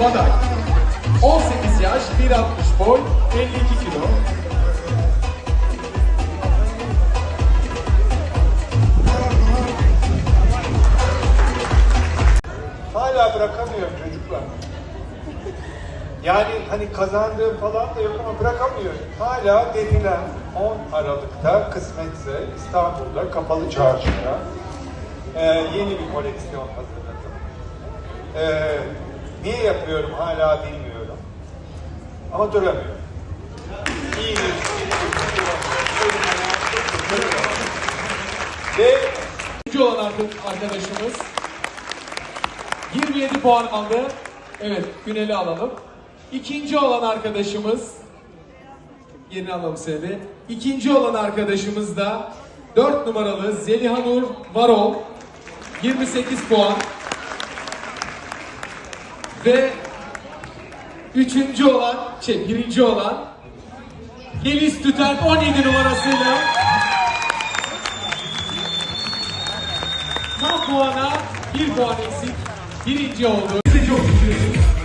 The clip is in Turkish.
Badak. 18 yaş, 1.60 boy, 52 kilo. Hala bırakamıyorum çocuklar. Yani hani kazandığım falan da yok ama bırakamıyorum. Hala dediler 10 Aralık'ta kısmetse İstanbul'da Kapalı Çarşı'da e, yeni bir koleksiyon hazırladım. E, niye yapıyorum hala bilmiyorum. Ama duramıyorum. İyi Ve Üçüncü olan arka- arkadaşımız 27 puan aldı. Evet, Günel'i alalım. İkinci olan arkadaşımız yerini alalım seni. İkinci olan arkadaşımız da 4 numaralı Zeliha Nur Varol 28 puan. Ve üçüncü olan, şey birinci olan Gelis Tüten 17 numarasıyla Tam puana bir puan eksik. Birinci oldu. Size çok şükür.